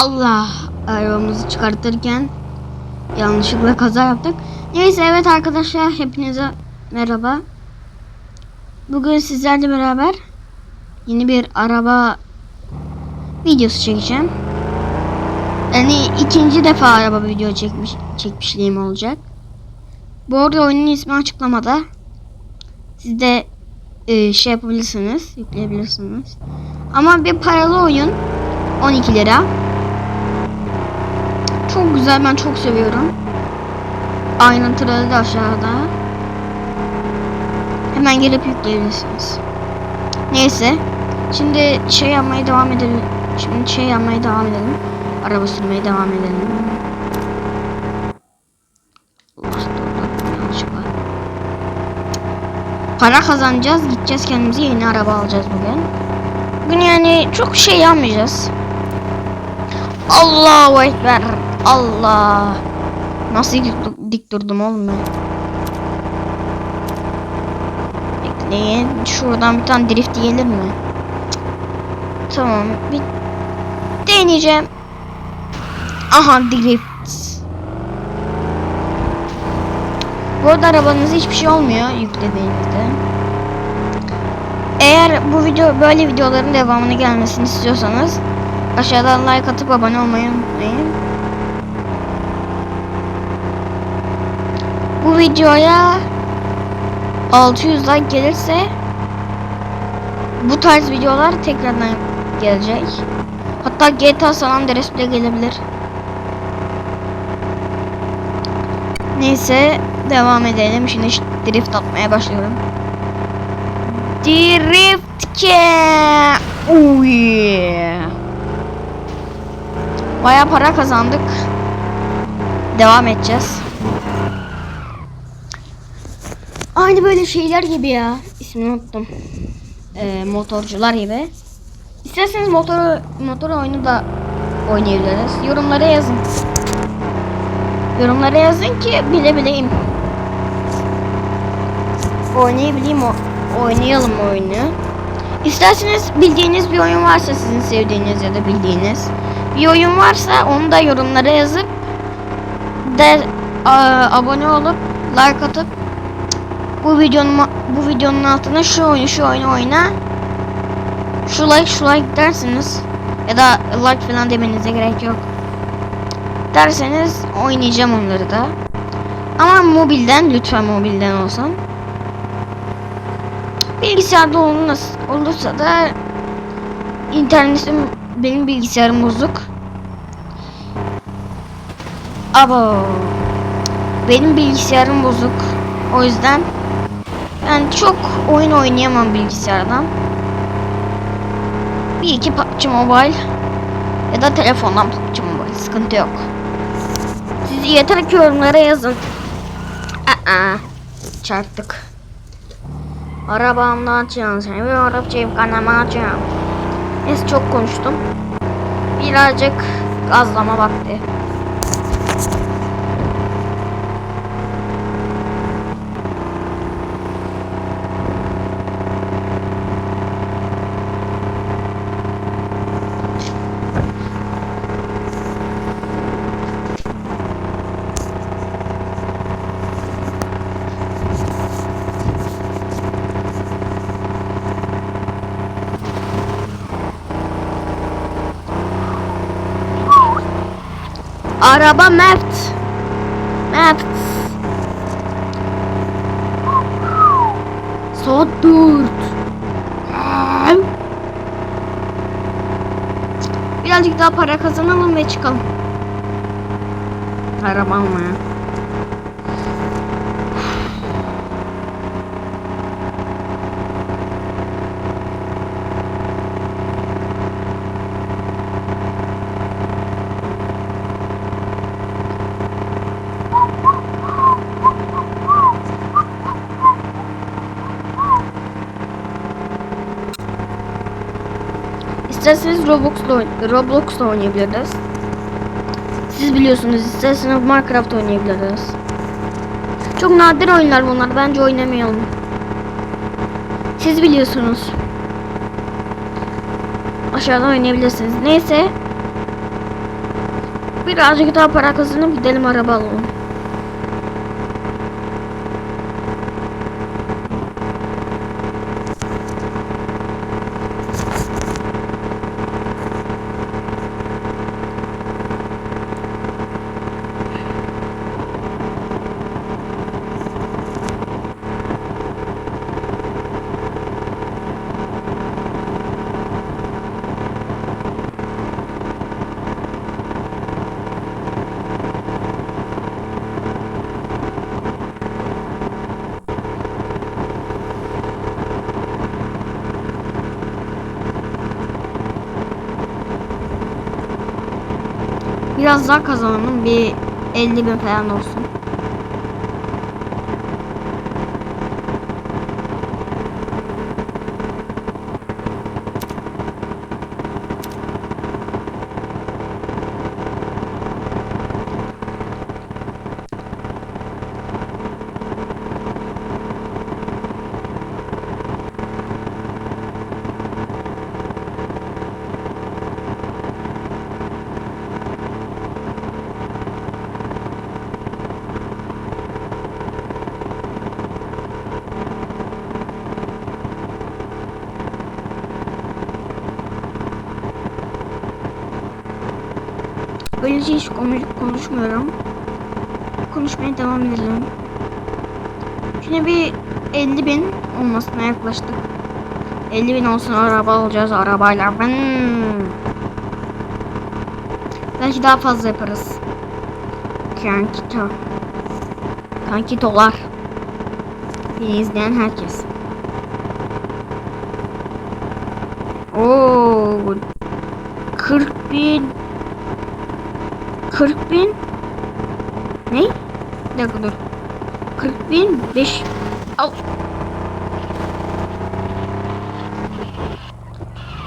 Allah arabamızı çıkartırken yanlışlıkla kaza yaptık. Neyse evet arkadaşlar hepinize merhaba. Bugün sizlerle beraber yeni bir araba videosu çekeceğim. Yani ikinci defa araba video çekmiş çekmişliğim olacak. Bu arada oyunun ismi açıklamada. Siz de e, şey yapabilirsiniz, yükleyebilirsiniz. Ama bir paralı oyun 12 lira. Çok güzel ben çok seviyorum. Ayrıntıları da aşağıda. Hemen gelip yükleyebilirsiniz. Neyse. Şimdi şey yapmaya devam edelim. Şimdi şey yapmaya devam edelim. Araba sürmeye devam edelim. Yanlışlıkla. Para kazanacağız. Gideceğiz kendimize yeni araba alacağız bugün. Bugün yani çok şey yapmayacağız. Allahu Ekber. Allah. Nasıl dik, durdum oğlum ben? Bekleyin. Şuradan bir tane drift gelir mi? Tamam. Bir deneyeceğim. Aha drift. Bu arada arabanızda hiçbir şey olmuyor yüklediğinizde. Eğer bu video böyle videoların devamını gelmesini istiyorsanız aşağıdan like atıp abone olmayı unutmayın. Bu videoya 600 like gelirse bu tarz videolar tekrardan gelecek. Hatta GTA San Andreas bile gelebilir. Neyse devam edelim. Şimdi drift atmaya başlıyorum. Drift ke. Yeah. Baya para kazandık. Devam edeceğiz. Aynı böyle şeyler gibi ya. İsmini unuttum. Ee, motorcular gibi. İsterseniz motor motor oyunu da oynayabiliriz. Yorumlara yazın. Yorumlara yazın ki bile bileyim. Oynayabileyim o oynayalım oyunu. İsterseniz bildiğiniz bir oyun varsa sizin sevdiğiniz ya da bildiğiniz bir oyun varsa onu da yorumlara yazıp de a, abone olup like atıp bu videonun bu videonun altına şu oyunu şu oyunu oyna. Şu like şu like dersiniz ya da like falan demenize gerek yok derseniz oynayacağım onları da. Ama mobilden lütfen mobilden olsun. Bilgisayarda olursa, da internetim benim bilgisayarım bozuk. Abo. Benim bilgisayarım bozuk. O yüzden ben çok oyun oynayamam bilgisayardan. Bir iki PUBG Mobile ya da telefondan PUBG Mobile sıkıntı yok. Siz yeter ki yorumlara yazın. Aa, çarptık. Arabamdan açacağım seni bir arabacıyım kanama açacağım Neyse çok konuştum. Birazcık gazlama vakti Araba Mert. Mert. Saat 4. Birazcık daha para kazanalım ve çıkalım. Araba almaya. İsterseniz Roblox'la Roblox'la oynayabiliriz. Siz biliyorsunuz isterseniz Minecraft oynayabiliriz. Çok nadir oyunlar bunlar. Bence oynamayalım. Siz biliyorsunuz. Aşağıdan oynayabilirsiniz. Neyse. Birazcık daha para kazanıp gidelim araba alalım. Biraz daha kazanalım. Bir 50 bin falan olsun. Böylece hiç konuş konuşmuyorum. Konuşmaya devam edelim. Şimdi bir 50 bin olmasına yaklaştık. 50 bin olsun araba alacağız arabayla. Ben... Belki daha fazla yaparız. Kankito. Kankitolar. Beni izleyen herkes. Oo, 40 bin 40 bin ne? Bir dakika dur. 40 bin 5 Al.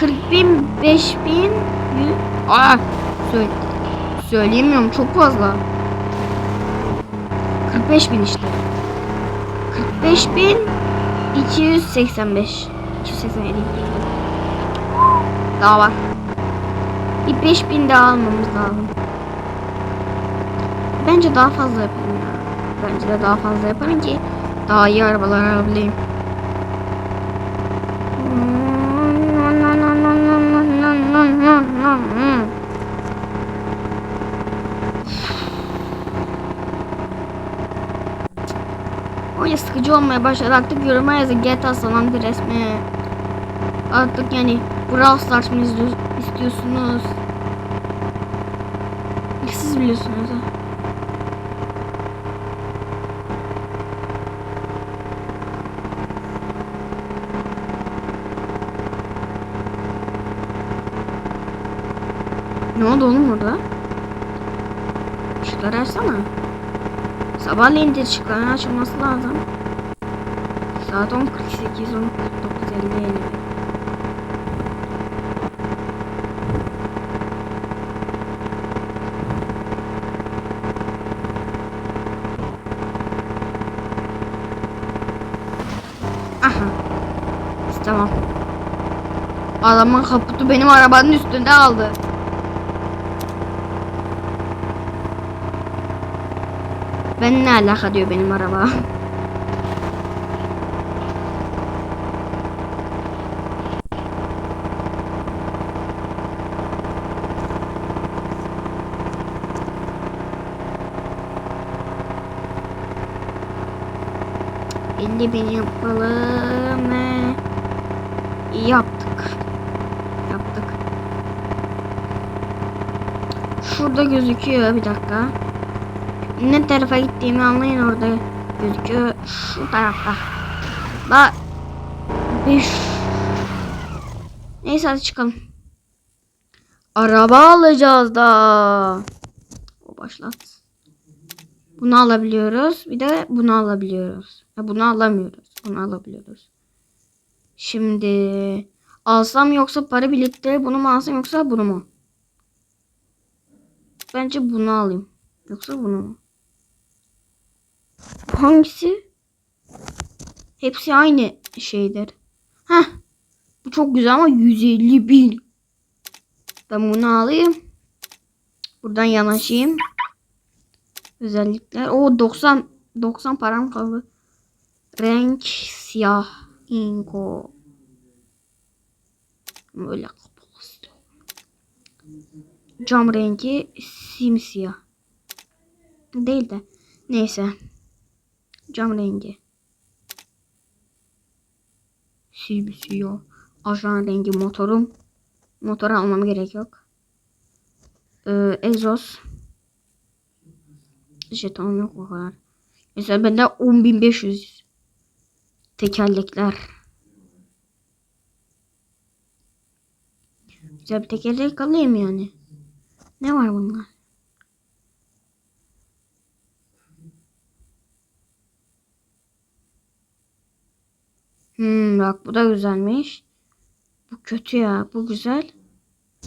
40 bin 5 bin Aa, söyle, söyleyemiyorum çok fazla. 45 bin işte. 45 bin 285 287 daha var. Bir 5 bin daha almamız lazım. Bence daha fazla yapalım ya. Bence de daha fazla yaparım ki daha iyi arabalar alabileyim. Öyle sıkıcı olmaya başladı. Artık yoruma yazın. GTA San Andreas mi? Artık yani Brawl Stars mı istiyorsunuz? Siz biliyorsunuz ha. Ne oldu oğlum orada? Işıkları açsana. Sabahleyin de ışıkların açılması lazım. Saat 10.48, 10.49, 50, 50. Aha. Tamam. Adamın kaputu benim arabanın üstünde aldı. Ben ne alaka diyor benim araba. Elli bin yapalım yaptık. Yaptık. Şurada gözüküyor bir dakika. Ne tarafa gittiğimi anlayın orada gözüküyor. Şu tarafta. La 5 Neyse hadi çıkalım. Araba alacağız da. O başlat. Bunu alabiliyoruz. Bir de bunu alabiliyoruz. Ya bunu alamıyoruz. Bunu alabiliyoruz. Şimdi alsam yoksa para birlikte bunu mu alsam yoksa bunu mu? Bence bunu alayım. Yoksa bunu mu? Hangisi? Hepsi aynı şeydir. Heh. Bu çok güzel ama 150 bin. Ben bunu alayım. Buradan yanaşayım. Özellikler. O 90 90 param kaldı. Renk siyah. Inko. Böyle kapalı. Cam rengi simsiyah. Değil de. Neyse. Cam rengi. Simsiyah. Ajan rengi motorum. Motoru almam gerek yok. Ee, egzoz. Jeton yok o kadar. Mesela bende 10.500. Tekerlekler. Güzel bir tekerlek alayım yani. Ne var bunlar? Hmm, bak bu da güzelmiş. Bu kötü ya. Bu güzel.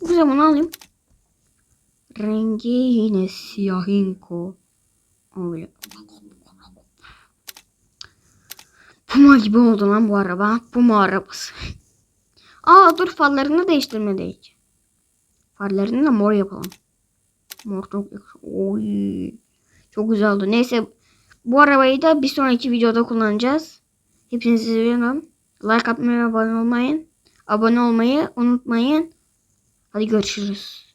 Bu güzel bunu alayım. Rengi yine siyahinko. Öyle. Puma gibi oldu lan bu araba. Puma arabası. Aa dur farlarını değiştirmedik. Farlarını da mor yapalım. Mor çok. Oy. Çok güzel oldu. Neyse bu arabayı da bir sonraki videoda kullanacağız. Hepinizi seviyorum. Like atmayı abone olmayı, abone olmayı unutmayın. Hadi görüşürüz.